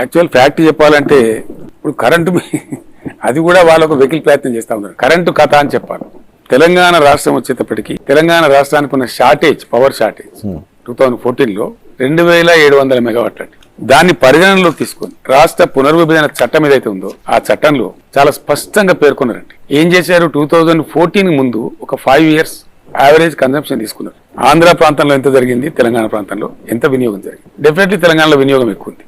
Actual fact చెప్పాలంటే ఇప్పుడు current అది కూడా వాళ్ళకు వెకిల్ ప్రయత్నం చేస్తా ఉన్నారు. కరెంటు కథ అని చెప్పాలి. తెలంగాణ రాష్ట్రం వచ్చేటప్పటికి తెలంగాణ రాష్ట్రానికి ఉన్న shortage power shortage two thousand ఫోర్టీన్లో రెండు వేల ఏడు వందల మెగావాట్లు అండి దాన్ని పరిగణనలోకి తీసుకొని రాష్ట్ర పునర్విభజన చట్టం ఏదైతే ఉందో ఆ చట్టంలో చాలా స్పష్టంగా పేర్కొన్నారండి. ఏం చేశారు? టూ థౌజండ్ ఫోర్టీన్ ముందు ఒక ఫైవ్ ఇయర్స్ యావరేజ్ కన్సంప్షన్ తీసుకున్నారు. ఆంధ్ర ప్రాంతంలో ఎంత జరిగింది? తెలంగాణ ప్రాంతంలో ఎంత వినియోగం జరిగింది? డెఫినెట్లీ తెలంగాణలో వినియోగం ఎక్కువ ఉంది.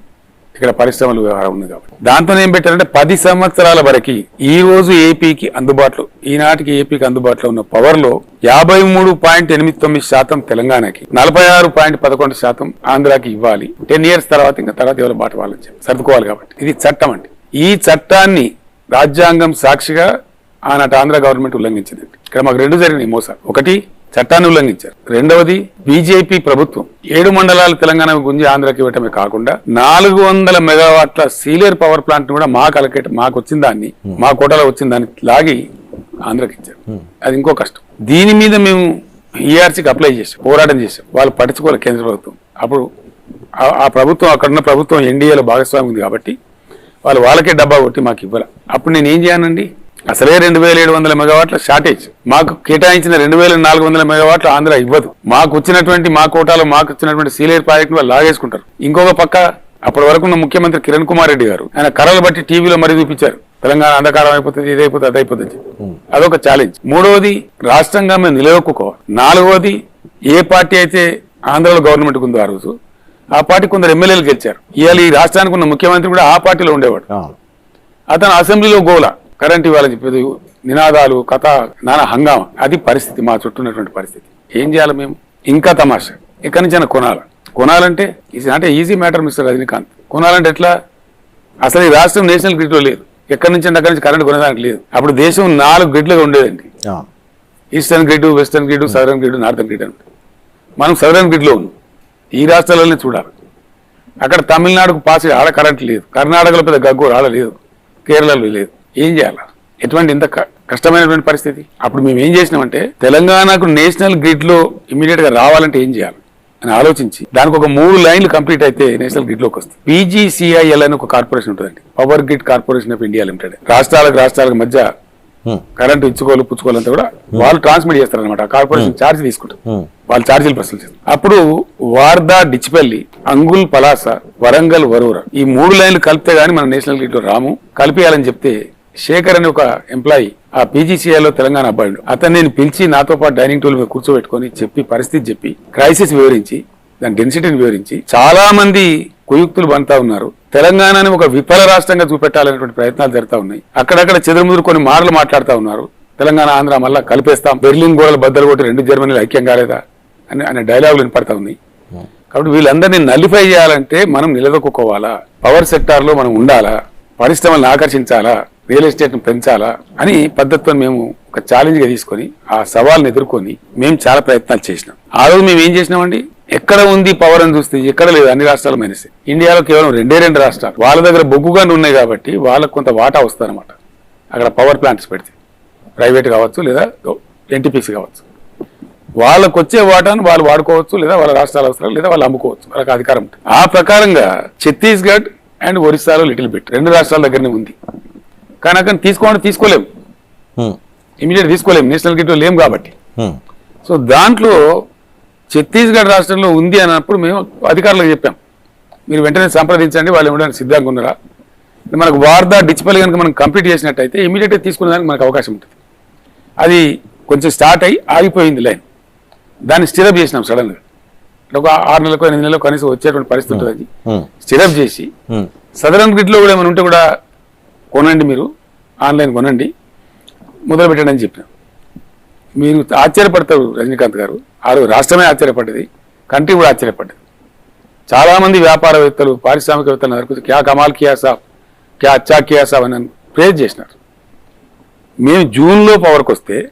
ఇక్కడ పరిశ్రమలు వ్యవహారం ఉంది కాబట్టి. దాంతో ఏం పెట్టారంటే పది సంవత్సరాల వరకు ఈ రోజు ఏపీకి అందుబాటులో ఈనాటికి ఏపీకి అందుబాటులో ఉన్న పవర్లో యాభై మూడు పాయింట్ ఎనిమిది తొమ్మిది శాతం తెలంగాణకి నలభై ఆరు పాయింట్ పదకొండు శాతం ఆంధ్రాకి ఇవ్వాలి. టెన్ ఇయర్స్ తర్వాత ఇంకా తర్వాత ఎవరి బాట వాళ్ళని చెప్పి సర్దుకోవాలి కాబట్టి. ఇది చట్టం అండి. ఈ చట్టాన్ని రాజ్యాంగం సాక్షిగా ఆనాటి ఆంధ్ర గవర్నమెంట్ ఉల్లంఘించింది ఇక్కడ మాకు రెండు జరిగినాయి మోసాలు. ఒకటి చట్టాన్ని ఉల్లంఘించారు రెండవది బీజేపీ ప్రభుత్వం ఏడు మండలాలు తెలంగాణ గుంజి ఆంధ్రాకి ఇవ్వటమే కాకుండా నాలుగు వందల మెగావాట్ల సీలియర్ పవర్ ప్లాంట్ కూడా మాకు అలకేట్ మాకు వచ్చిన దాన్ని మా కోటలో వచ్చిన దాన్ని లాగి ఆంధ్రాకి ఇచ్చారు. అది ఇంకో కష్టం. దీని మీద మేము ఈఆర్సీకి అప్లై చేసాం పోరాటం చేసాం. వాళ్ళు పట్టించుకోవాలి కేంద్ర ప్రభుత్వం. అప్పుడు ఆ- ఆ ప్రభుత్వం అక్కడున్న ప్రభుత్వం ఎన్డీఏలో భాగస్వామి ఉంది కాబట్టి వాళ్ళు వాళ్ళకే డబ్బా కొట్టి మాకు ఇవ్వాలి. అప్పుడు నేను ఏం చేయనండి? అసలే రెండు వేల ఏడు వందల మెగావాట్ల షార్టేజ్. మాకు కేటాయించిన రెండు వేల నాలుగు వందల మెగావాట్ల ఆంధ్ర ఇవ్వదు. మాకు వచ్చినటువంటి మా కోటాలో మాకు వచ్చినటువంటి సీలేర్ ప్రాజెక్టు వాళ్ళు లాగేసుకుంటారు. ఇంకొక పక్క అప్పటి వరకు ఉన్న ముఖ్యమంత్రి కిరణ్ కుమార్ రెడ్డి గారు ఆయన కర్రలు బట్టి టీవీలో మరీ చూపించారు. తెలంగాణ అంధకారం అయిపోతుంది ఇది అయిపోతుంది అది అయిపోతుంది అని చెప్పి. అదొక ఛాలెంజ్ మూడవది రాష్ట్రంగా మేము నిలదొక్కుకోవాలి నాలుగవది ఏ పార్టీ అయితే ఆంధ్రలో గవర్నమెంట్ ఉందో ఆ రోజు ఆ పార్టీ కొందరు ఎమ్మెల్యేలు గెలిచారు. ఇవాళ ఈ రాష్ట్రానికి ఉన్న ముఖ్యమంత్రి కూడా ఆ పార్టీలో ఉండేవాడు. అతను అసెంబ్లీలో గోల. కరెంట్ ఇవ్వాలని చెప్పేది నినాదాలు కథ నానా హంగామా. అది పరిస్థితి మా చుట్టూ ఉన్నటువంటి పరిస్థితి. ఏం చేయాలి మేము? ఇంకా తమాషా. ఎక్కడి నుంచి కొనాలి. కొనాలంటే ఇది అంటే ఈజీ మ్యాటర్ మిస్టర్ రజనీకాంత్. కొనాలంటే ఎట్లా? అసలు ఈ రాష్ట్రం నేషనల్ గ్రిడ్లో లేదు. ఎక్కడి నుంచి అంటే అక్కడి నుంచి కరెంట్ కొనడానికి లేదు. అప్పుడు దేశం నాలుగు గ్రిడ్లుగా ఉండేదండి. Eastern grid western grid southern grid northern grid అని. మనం సదరన్ గ్రిడ్లో ఉన్నాం. ఈ రాష్ట్రాలలోనే చూడాలి. అక్కడ తమిళనాడుకు పాస్ ఆడ కరెంట్ లేదు. కర్ణాటకలో పెద్ద గగ్గు ఆడ లేదు. కేరళలో లేదు. ఏం చేయాలి? ఎటువంటి ఇంత కష్టమైనటువంటి పరిస్థితి? అప్పుడు మేము ఏం చేసినామంటే తెలంగాణకు నేషనల్ గ్రిడ్లో ఇమీడియట్గా రావాలంటే ఏం చేయాలి అని ఆలోచించి దానికి ఒక మూడు లైన్లు కంప్లీట్ అయితే నేషనల్ గ్రిడ్లోకి వస్తుంది పీజీసీఐఎల్ అని ఒక కార్పొరేషన్ ఉంటుందండి. Power grid corporation of India limited. రాష్ట్రాలకు రాష్ట్రాలకు మధ్య. కరెంట్ ఇచ్చుకోలు పుచ్చుకోవాలంతా కూడా వాళ్ళు ట్రాన్స్మిట్ చేస్తారు అనమాట కార్పొరేషన్ ఛార్జ్ తీసుకుంటారు. వాళ్ళు ఛార్జీలు వసూలు చేస్తారు. అప్పుడు వార్దా డిచ్పల్లి అంగుల్ పలాస వరంగల్ వరూర ఈ మూడు లైన్లు కలిపితే గానీ మన నేషనల్ గ్రిడ్లో రాము. కలిపియాలని చెప్తే శేఖర్ అని ఒక ఎంప్లాయీ ఆ పీజీసీఐలో తెలంగాణ అబ్బాయి అతను నేను పిలిచి నాతో పాటు డైనింగ్ టేబుల్ మీద కూర్చోబెట్టుకొని చెప్పి పరిస్థితి చెప్పి క్రైసిస్ వివరించి దాని డెన్సిటీని వివరించి చాలా మంది కుయుక్తులు బంతా ఉన్నారు. తెలంగాణని ఒక విఫల రాష్ట్రంగా చూపెట్టాలనేటువంటి ప్రయత్నాలు జరుగుతూ ఉన్నాయి. అక్కడక్కడ చెదురుముదురు కొన్ని మాటలు మాట్లాడుతూ ఉన్నారు. తెలంగాణ ఆంధ్ర మళ్ళా కలిపేస్తాం. బెర్లిన్ గోడలు బద్దలు కొట్టి రెండు జర్మనీలు ఐక్యం కాలేదా అని అనే డైలాగులు వినపడతా ఉన్నాయి. కాబట్టి వీళ్ళందరినీ నలిఫై చేయాలంటే మనం నిలదొక్కుకోవాలా? పవర్ సెక్టార్లో మనం ఉండాలా? పరిశ్రమలను ఆకర్షించాలా? రియల్ ఎస్టేట్ను పెంచాలా అని పద్ధతితో మేము ఒక ఛాలెంజ్గా తీసుకొని ఆ సవాల్ని ఎదుర్కొని మేము చాలా ప్రయత్నాలు చేసినాం. ఆ రోజు మేము ఏం చేసినామండి? ఎక్కడ ఉంది పవర్ అని చూస్తే ఎక్కడ లేదు అన్ని రాష్ట్రాలు మైనస్ ఇండియాలో కేవలం రెండే రెండు రాష్ట్రాలు. వాళ్ళ దగ్గర బొగ్గుగానే ఉన్నాయి కాబట్టి వాళ్ళకు కొంత వాటా వస్తుందన్నమాట. అక్కడ పవర్ ప్లాంట్స్ పెడితే. ప్రైవేట్ కావచ్చు లేదా ఎన్టీపీసీ కావచ్చు. వాళ్ళకు వచ్చే వాటాను వాళ్ళు వాడుకోవచ్చు లేదా వాళ్ళ రాష్ట్రాల అవసరాలు లేదా వాళ్ళు అమ్ముకోవచ్చు. వాళ్ళకి అధికారం ఆ ప్రకారంగా ఛత్తీస్గఢ్ అండ్ ఒరిస్సాలో లిటిల్ బిట్ రెండు రాష్ట్రాల దగ్గరనే ఉంది. కానీ అక్కడ తీసుకోవాలంటే తీసుకోలేము. ఇమీడియట్ తీసుకోలేము. నేషనల్ గిట్లో లేము కాబట్టి. సో దాంట్లో ఛత్తీస్గఢ్ రాష్ట్రంలో ఉంది అన్నప్పుడు మేము అధికారులకు చెప్పాం. మీరు వెంటనే సంప్రదించండి వాళ్ళు ఇవ్వడానికి సిద్ధంగా ఉన్నారా? మనకు వార్దా డిచిపల్ కనుక మనం కంప్లీట్ చేసినట్టయితే ఇమీడియట్గా తీసుకునేదానికి మనకు అవకాశం ఉంటుంది. అది కొంచెం స్టార్ట్ అయ్యి ఆగిపోయింది లైన్. దాన్ని స్టిరప్ చేసినాం సడన్గా. ఒక ఆరు నెలలకు ఎనిమిది నెలలకు కనీసం వచ్చేటువంటి పరిస్థితి ఉంటుంది. స్టిరప్ చేసి. సదరన్ గ్రిడ్లో కూడా ఏమైనా ఉంటే కూడా కొనండి మీరు. ఆన్లైన్ కొనండి. మొదలు పెట్టండి అని చెప్పిన మీరు ఆశ్చర్యపడతారు రజనీకాంత్ గారు. ఆ రోజు రాష్ట్రమే ఆశ్చర్యపడ్డది. కంట్రీ కూడా ఆశ్చర్యపడ్డది. చాలామంది వ్యాపారవేత్తలు పారిశ్రామికవేత్తలు నరుకుతూ క్యా కమాల్ కియా సాబ్? క్యా అచ్చా కియా సాబ్? అని ప్రేజ్ చేసినారు. మేము జూన్లో పవర్కి వస్తే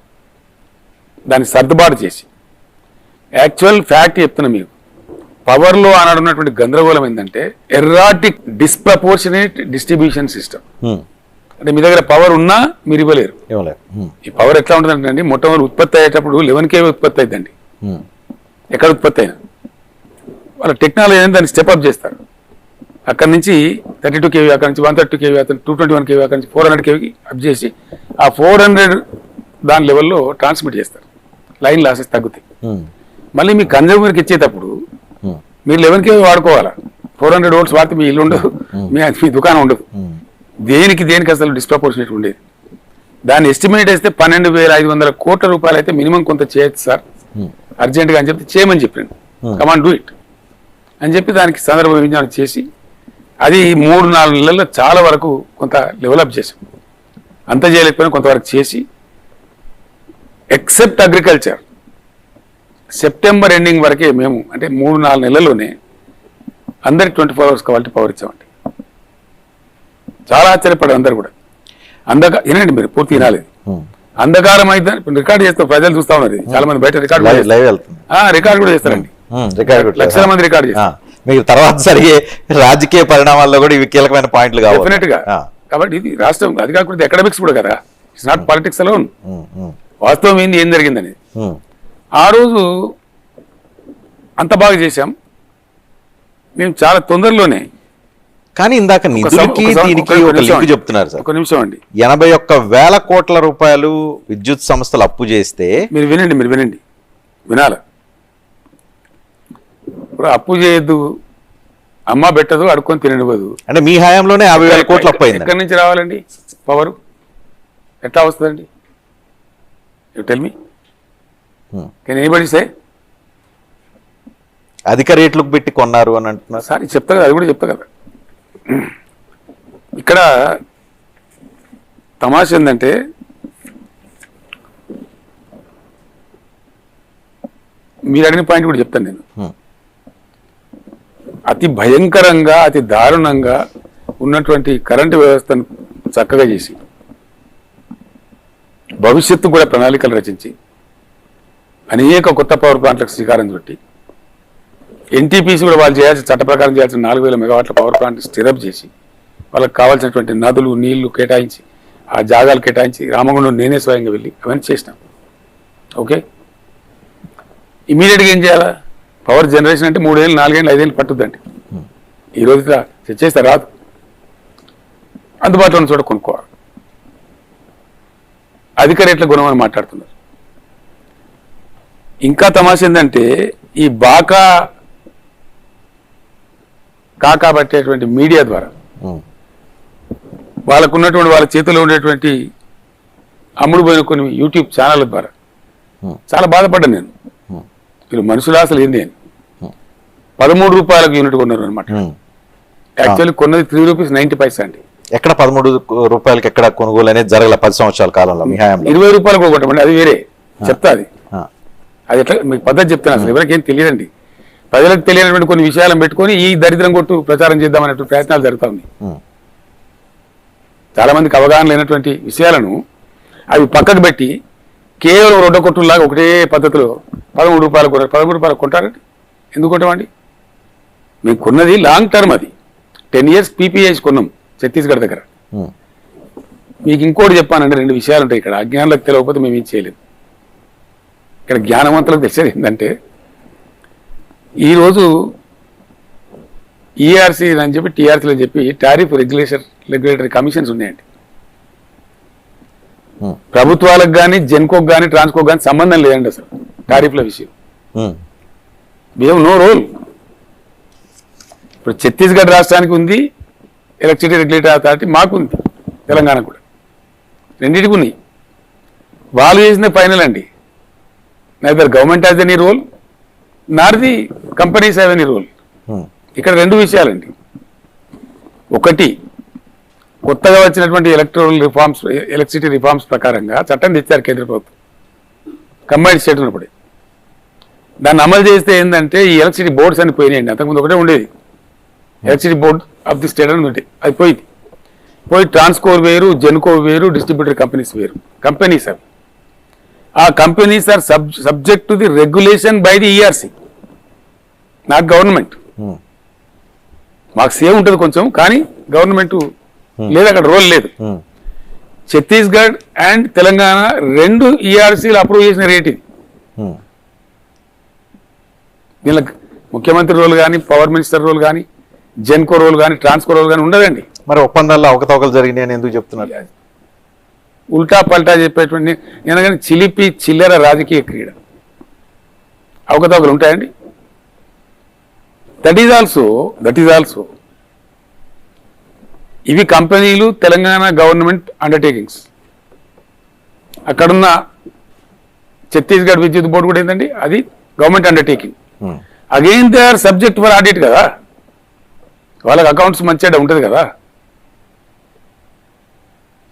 దాన్ని సర్దుబాటు చేసి యాక్చువల్ ఫ్యాక్ట్ చెప్తున్నా మీకు. పవర్లో ఆనాడు ఉన్నటువంటి గందరగోళం ఏంటంటే ఎర్రాటిక్ డిస్ప్రపోర్షనేట్ డిస్ట్రిబ్యూషన్ సిస్టమ్. అంటే మీ దగ్గర పవర్ ఉన్నా మీరు ఇవ్వలేరు. ఈ పవర్ ఎట్లా ఉంటుందంటే అండి మొట్టమొదటి ఉత్పత్తి అయ్యేటప్పుడు లెవెన్ కే ఉత్పత్తి అయిందండి. ఎక్కడ ఉత్పత్తి అయినా. వాళ్ళ టెక్నాలజీ అనేది దాన్ని స్టెప్అప్ చేస్తారు. అక్కడి నుంచి థర్టీ టూ కేవీ అక్కడి నుంచి వన్ థర్టీ కేవీ అక్కడ టూ ట్వంటీ వన్ కేవీ అక్కడి నుంచి ఫోర్ హండ్రెడ్ కేవీకి అప్ చేసి ఆ ఫోర్ హండ్రెడ్ దాని లెవెల్లో ట్రాన్స్మిట్ చేస్తారు. లైన్ లాసెస్ తగ్గుతాయి. మళ్ళీ మీ కన్జ్యూమర్కి ఇచ్చేటప్పుడు మీరు లెవెన్ కేవీ వాడుకోవాలా? ఫోర్ హండ్రెడ్ వోల్ట్స్ వాడితే మీ ఇల్లు ఉండదు. మీ మీ దుకాణం ఉండదు. ఉమ్, దేనికి దేనికి అసలు డిస్ప్రపోర్షనేట్ ఉండేది? దాన్ని ఎస్టిమేట్ వేస్తే పన్నెండు వేల ఐదు వందల కోట్ల రూపాయలు అయితే మినిమం కొంత చేయొచ్చు సార్. అర్జెంటుగా అని చెప్పి చేయమని చెప్పాను కమాన్ డూ ఇట్ అని చెప్పి దానికి సందర్భ విజ్ఞానం చేసి అది మూడు నాలుగు నెలల్లో చాలా వరకు కొంత డెవలప్ చేసాం అంత చేయలేకపోయినా కొంతవరకు చేసి ఎక్సెప్ట్ అగ్రికల్చర్ సెప్టెంబర్ ఎండింగ్ వరకే మేము అంటే మూడు నాలుగు నెలల్లోనే అందరికి twenty four hours quality power ఇచ్చామండి. చాలా ఆశ్చర్యపడారు అందరు కూడా. అందక వినండి మీరు పూర్తి వినాలి. అంధకారం అయితే రికార్డ్ చేస్తే ప్రజలు చూస్తా ఉన్నారు. చాలా మంది బయట రికార్డ్ రికార్డ్ కూడా చేస్తారండి. లక్షల మంది రికార్డ్ చేస్తారు. మీకు తర్వాత జరిగే రాజకీయ పరిణామాల్లో కూడా ఇవి కీలకమైన పాయింట్లు కావాలి. డెఫినెట్గా. కాబట్టి ఇది రాష్ట్రం అది కాకుండా ఎకనామిక్స్ కూడా కదా. ఇట్స్ నాట్ పాలిటిక్స్ అలోన్ వాస్తవం ఏంది ఏం జరిగిందని ఆ రోజు అంత బాగా చేశాం. మేము చాలా తొందరలోనే కానీ ఇందాక నిధులకి దీనికి ఒక లింక్. చెప్తున్నారు సార్. ఒక నిమిషం అండి. ఎనభై ఒక్క వేల కోట్ల రూపాయలు విద్యుత్ సంస్థలు అప్పు చేస్తే మీరు వినండి మీరు వినండి. వినాల. ఇప్పుడు అప్పు చేయొద్దు అమ్మ పెట్టదు అడుక్కొని తిననివ్వదు అంటే మీ హయాంలోనే యాభై వేల కోట్లు అప్పు అయింది. ఎక్కడి నుంచి రావాలండి? పవర్? ఎట్లా వస్తుందండి? You tell me. Can anybody say అధిక రేట్లకు పెట్టి కొన్నారు అని అంటున్నారు. సార్ చెప్తా కదా అది కూడా చెప్తా కదా. ఇక్కడ తమాష ఏంటంటే మీరు అడిగిన పాయింట్ కూడా చెప్తాను నేను. Hmm. అతి భయంకరంగా అతి దారుణంగా ఉన్నటువంటి కరెంటు వ్యవస్థను చక్కగా చేసి భవిష్యత్తు కూడా ప్రణాళికలు రచించి అనేక కొత్త పవర్ ప్లాంట్లకు శ్రీకారం చుట్టి ఎన్టీపీసీ కూడా వాళ్ళు చేయాల్సిన చట్ట ప్రకారం చేయాల్సిన నాలుగు వేల మెగావాట్ల పవర్ ప్లాంట్ స్టిరప్ చేసి వాళ్ళకి కావాల్సినటువంటి నదులు నీళ్ళు కేటాయించి ఆ జాగాలు కేటాయించి రామగుండం నేనే స్వయంగా వెళ్ళి అవన్నీ చేసినాం. ఓకే? ఇమీడియట్గా ఏం చేయాలా? పవర్ జనరేషన్ అంటే మూడేళ్ళు నాలుగేళ్ళు ఐదేళ్ళు పట్టుద్దండి. ఈ రోజు చేస్తే రాదు. అందుబాటులో ఉన్న చోట కొనుక్కోవాలి. అధిక రేట్ల గుణమని మాట్లాడుతున్నారు. ఇంకా తమాష ఏంటంటే ఈ బాకా కాకా పట్టేటువంటి మీడియా ద్వారా వాళ్ళకు ఉన్నటువంటి వాళ్ళ చేతిలో ఉండేటువంటి అమ్ముడు పోయిన కొన్ని యూట్యూబ్ ఛానళ్ళ ద్వారా. చాలా బాధపడ్డాను నేను. వీళ్ళు మనుషులు అసలు ఏంది అని. పదమూడు రూపాయలకు యూనిట్ కొన్నారు అనమాట. యాక్చువల్లీ కొన్నది త్రీ రూపీస్ నైన్టీ పైసా అండి. ఎక్కడ పదమూడు రూపాయలకి ఎక్కడ కొనుగోలు అనేది జరగల పది సంవత్సరాల కాలంలో ఇరవై రూపాయలకు ఒకటి అది వేరే. చెప్తా అది. అది ఎట్లా మీకు పద్ధతి చెప్తాను అసలు ఎవరికి ఏం తెలియదండి. ప్రజలకు తెలియనటువంటి కొన్ని విషయాలను పెట్టుకొని ఈ దరిద్రం కొట్టు ప్రచారం చేద్దామనేటువంటి ప్రయత్నాలు జరుగుతా ఉన్నాయి. ఉమ్, చాలా మందికి అవగాహన లేనటువంటి విషయాలను అవి పక్కకు పెట్టి కేవలం రొడ్డ కొట్టులాగా ఒకటే పద్ధతిలో పదమూడు రూపాయలు కొన్నారు పదమూడు రూపాయలు కొంటారండి ఎందుకు కొంటామండి మేము కొన్నది లాంగ్ టర్మ్ అది. టెన్ ఇయర్స్ పీపీఐస్ కొన్నాం ఛత్తీస్గఢ్ దగ్గర. మీకు ఇంకోటి చెప్పానంటే రెండు విషయాలు ఉంటాయి ఇక్కడ. అజ్ఞానులకు తెలియకపోతే మేము ఏం చేయలేదు ఇక్కడ జ్ఞానవంతులకు తెలిసేది ఏంటంటే ఈరోజు ఈఆర్సీ అని చెప్పి టీఆర్సీలు అని చెప్పి టారిఫ్ రెగ్యులేషన్ రెగ్యులేటరీ కమిషన్స్ ఉన్నాయండి. ఉమ్, ప్రభుత్వాలకు కానీ జెన్కోకి కానీ ట్రాన్స్కోకి కానీ సంబంధం లేదండి అసలు టారిఫ్ల విషయం. మేము నో రోల్ ఇప్పుడు ఛత్తీస్గఢ్ రాష్ట్రానికి ఉంది ఎలక్ట్రిసిటీ రెగ్యులేటరీ అథారిటీ మాకు ఉంది తెలంగాణ కూడా. రెండింటికి ఉన్నాయి. వాళ్ళు చేసిన ఫైనల్ అండి. Neither government has any role nor the companies have any role ఇక్కడ రెండు విషయాలండి. ఒకటి కొత్తగా వచ్చినటువంటి ఎలక్ట్రల్ రిఫార్మ్స్ ఎలక్ట్రిసిటీ రిఫార్మ్స్ ప్రకారంగా చట్టం తెచ్చారు కేంద్ర ప్రభుత్వం. కంబైన్డ్ స్టేట్ ఉన్నప్పుడు దాన్ని అమలు చేస్తే ఏంటంటే ఈ ఎలక్ట్రిసిటీ బోర్డ్స్ అని పోయినాయండి. అంతకుముందు ఒకటే ఉండేది. Electricity board of the state అని ఉంది అది పోయింది. పోయి ట్రాన్స్కోర్ వేరు జెన్కో వేరు డిస్ట్రిబ్యూటర్ కంపెనీస్ వేరు. కంపెనీస్ అవి. ఆ companies are sub subject to the regulation by the ERC not government మాకు సేవ్ ఉంటుంది కొంచెం కానీ గవర్నమెంట్ లేదు అక్కడ రోల్ లేదు. ఉమ్, ఛత్తీస్గఢ్ అండ్ తెలంగాణ రెండు ఈఆర్సీలు అప్రూవ్ చేసిన రేట్ ఇది ఉమ్, దీనికి ముఖ్యమంత్రి రోల్ కానీ పవర్ మినిస్టర్ రోల్ కానీ జెన్కో రోల్ కానీ ట్రాన్స్కో రోల్ కానీ ఉండదండి. మరి ఒప్పందాల్లో అవకతవకలు జరిగినాయి అని ఎందుకు చెప్తున్నారు? ఉల్టా పల్టా చెప్పేటువంటి కానీ చిలిపి చిల్లర రాజకీయ క్రీడ. అవకతవకలు ఉంటాయండి. That is also that is also ఇవి కంపెనీలు తెలంగాణ గవర్నమెంట్ అండర్టేకింగ్స్ అక్కడున్న ఛత్తీస్గఢ్ విద్యుత్ బోర్డు కూడా ఏంటండి అది government undertaking. Again they are subject for audit కదా? వాళ్ళకి అకౌంట్స్ మంచిగా ఉంటుంది కదా?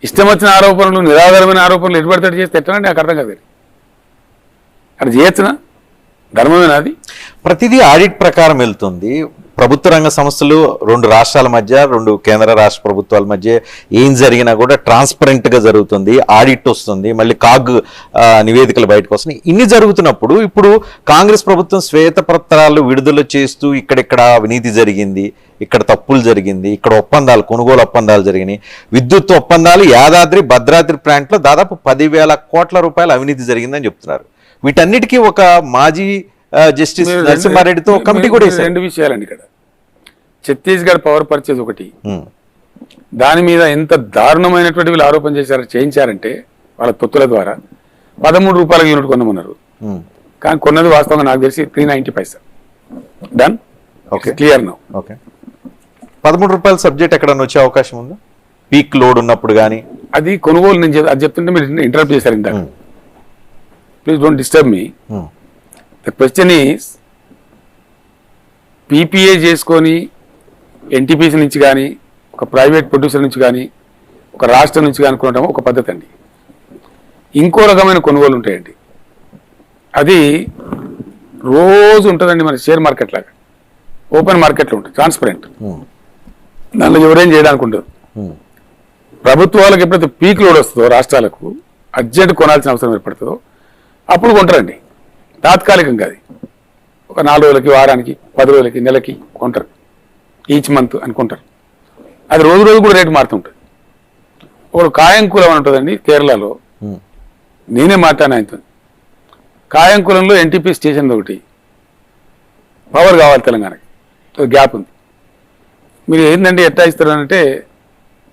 ఇష్టం వచ్చిన ఆరోపణలు నిరాధారమైన ఆరోపణలు ఎటు పడితే అటు చేస్తే ఎట్లా నాకు అర్థం కాదు. అది చేయొచ్చునా? ధర్మమేనా అది? ప్రతిదీ ఆడిట్ ప్రకారం వెళ్తుంది. ప్రభుత్వ రంగ సంస్థలు రెండు రాష్ట్రాల మధ్య రెండు కేంద్ర రాష్ట్ర ప్రభుత్వాల మధ్య ఏం జరిగినా కూడా ట్రాన్స్పరెంట్గా జరుగుతుంది ఆడిట్ వస్తుంది మళ్ళీ కాగ్ నివేదికలు బయటకు వస్తున్నాయి. ఇన్ని జరుగుతున్నప్పుడు ఇప్పుడు కాంగ్రెస్ ప్రభుత్వం శ్వేతపత్రాలు విడుదల చేస్తూ ఇక్కడిక్కడ అవినీతి జరిగింది ఇక్కడ తప్పులు జరిగింది ఇక్కడ ఒప్పందాలు కొనుగోలు ఒప్పందాలు జరిగినాయి. విద్యుత్ ఒప్పందాలు యాదాద్రి భద్రాద్రి ప్లాంట్లో దాదాపు పదివేల కోట్ల రూపాయల అవినీతి జరిగిందని చెప్తున్నారు. వీటన్నిటికీ ఒక మాజీ జస్టిస్ నరసింహారెడ్డితో కమిటీ కూడా రెండు విషయాలండి ఇక్కడ. ఛత్తీస్గఢ్ పవర్ పర్చేజ్ ఒకటి. ఉమ్, దాని మీద ఎంత దారుణమైనటువంటి వీళ్ళు ఆరోపణ చేశారు చేయించారంటే వాళ్ళ తొత్తుల ద్వారా పదమూడు రూపాయల యూనిట్ కొనమన్నారు. ఉమ్, కానీ కొన్నది వాస్తవంగా నాకు తెలిసి three ninety paisa done Okay. Clear now okay పదమూడు రూపాయల సబ్జెక్ట్ ఎక్కడన్నా వచ్చే అవకాశం ఉందా? పీక్ లోడ్ ఉన్నప్పుడు కానీ అది కొనుగోలు నేను అది చెప్తుంటే మీరు ఇంటరప్ట్ చేశారు ఇందాక. Hmm. Please don't disturb me the question is PPA చేసుకొని ఎన్టీపీసీ నుంచి కానీ ఒక ప్రైవేట్ ప్రొడ్యూసర్ నుంచి కానీ ఒక రాష్ట్రం నుంచి కానీ కొనడం ఒక పద్ధతి అండి. ఇంకో రకమైన కొనుగోలు ఉంటాయండి. అది రోజు ఉంటుందండి మన షేర్ మార్కెట్ లాగా. ఓపెన్ మార్కెట్లో ఉంటుంది ట్రాన్స్పరెంట్ దానిలో ఎవరేం చేయడానికి ఉండదు ప్రభుత్వాలకు ఎప్పుడైతే పీక్ లోడ్ వస్తుందో రాష్ట్రాలకు అర్జెంట్ కొనాల్సిన అవసరం ఏర్పడుతుందో అప్పుడు కొంటారండి. తాత్కాలికంగా అది. ఒక నాలుగు రోజులకి వారానికి పది రోజులకి నెలకి కొంటారు. ఈచ్ మంత్ అని కొంటారు అది రోజు రోజు కూడా రేటు మారుతుంటుంది ఒకడు కాయంకులం అని ఉంటుందండి కేరళలో. నేనే మాట్లాడిన ఆయనతో. కాయంకులంలో ఎన్టీపీ స్టేషన్ ఒకటి. పవర్ కావాలి తెలంగాణకి. గ్యాప్ ఉంది. మీరు ఏంటంటే ఎట్టా ఇస్తారు అంటే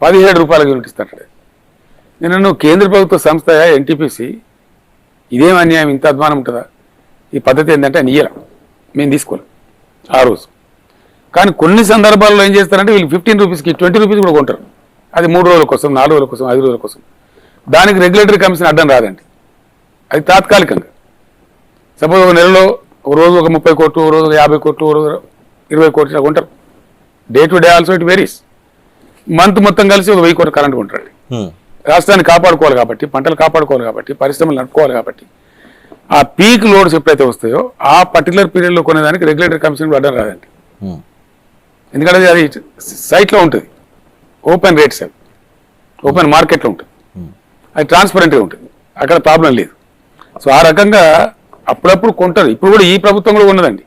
పదిహేడు రూపాయల యూనిట్ ఇస్తాడు నేను కేంద్ర ప్రభుత్వ సంస్థ ఎన్టీపీసీ ఇదేం అన్యాయం? ఇంత అధ్వానం ఉంటుందా? ఈ పద్ధతి ఏంటంటే అని ఇయ్యరా. మేము తీసుకోలేం. ఆ రోజు. కానీ కొన్ని సందర్భాల్లో ఏం చేస్తారంటే వీళ్ళు ఫిఫ్టీన్ రూపీస్కి ట్వంటీ రూపీస్ కూడా కొంటారు. అది మూడు రోజుల కోసం నాలుగు రోజుల కోసం ఐదు రోజుల కోసం. దానికి రెగ్యులేటరీ కమిషన్ అడ్డం రాదండి. అది తాత్కాలికంగా. సపోజ్ ఒక నెలలో ఒక రోజు ఒక ముప్పై కోట్లు ఒక రోజు ఒక యాభై కోట్లు ఒక రోజు ఇరవై కోట్లు కొంటారు. Day to day also it varies month మొత్తం కలిసి ఒక వెయ్యి కోట్ల కరెంట్ కొంటారు రాష్ట్రాన్ని కాపాడుకోవాలి కాబట్టి పంటలు కాపాడుకోవాలి కాబట్టి పరిశ్రమలు నడుపుకోవాలి కాబట్టి ఆ పీక్ లోడ్స్ ఎప్పుడైతే వస్తాయో ఆ పర్టికులర్ పీరియడ్లో కొనేదానికి రెగ్యులేటరీ కమిషన్ అడ్డం రాదండి. ఎందుకంటే అది సైట్లో ఉంటుంది. ఓపెన్ రేట్స్ అవి. ఓపెన్ మార్కెట్లో ఉంటుంది. అది ట్రాన్స్పరెంట్గా ఉంటుంది. అక్కడ ప్రాబ్లం లేదు. సో ఆ రకంగా అప్పుడప్పుడు కొంటారు. ఇప్పుడు కూడా ఈ ప్రభుత్వం కూడా ఉన్నదండి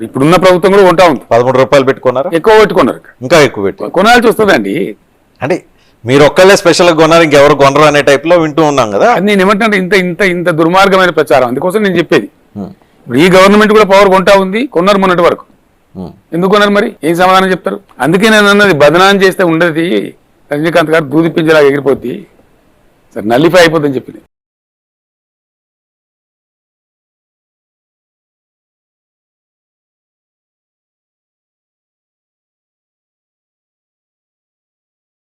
ఇప్పుడున్న ప్రభుత్వం కూడా కొంటా ఉంది. పదమూడు రూపాయలు పెట్టుకున్నారా? ఎక్కువ పెట్టుకున్నారు ఇంకా ఎక్కువ పెట్టి. కొనాల్సి వస్తుందండి. అంటే మీరు ఒక్కళ్ళే స్పెషల్ కొన్నారు ఇంకెవరు కొనరు అనే టైప్లో వింటూ ఉన్నాం కదా. అది నేను ఏమంటే ఇంత ఇంత ఇంత దుర్మార్గమైన ప్రచారం. అందుకోసం నేను చెప్పేది. ఉమ్, ఇప్పుడు ఈ గవర్నమెంట్ కూడా పవర్ కొంటా ఉంది కొన్నారు మొన్నటి వరకు. ఉమ్. ఎందుకు కొన్నారు మరి? ఏం సమాధానం చెప్తారు? అందుకే నేను అన్నది బదనాం చేస్తే ఉండదు. రజనీకాంత్ గారు దూది పింజలాగా ఎగిరిపోద్ది. సరే నల్లిఫై అయిపోద్దని చెప్పింది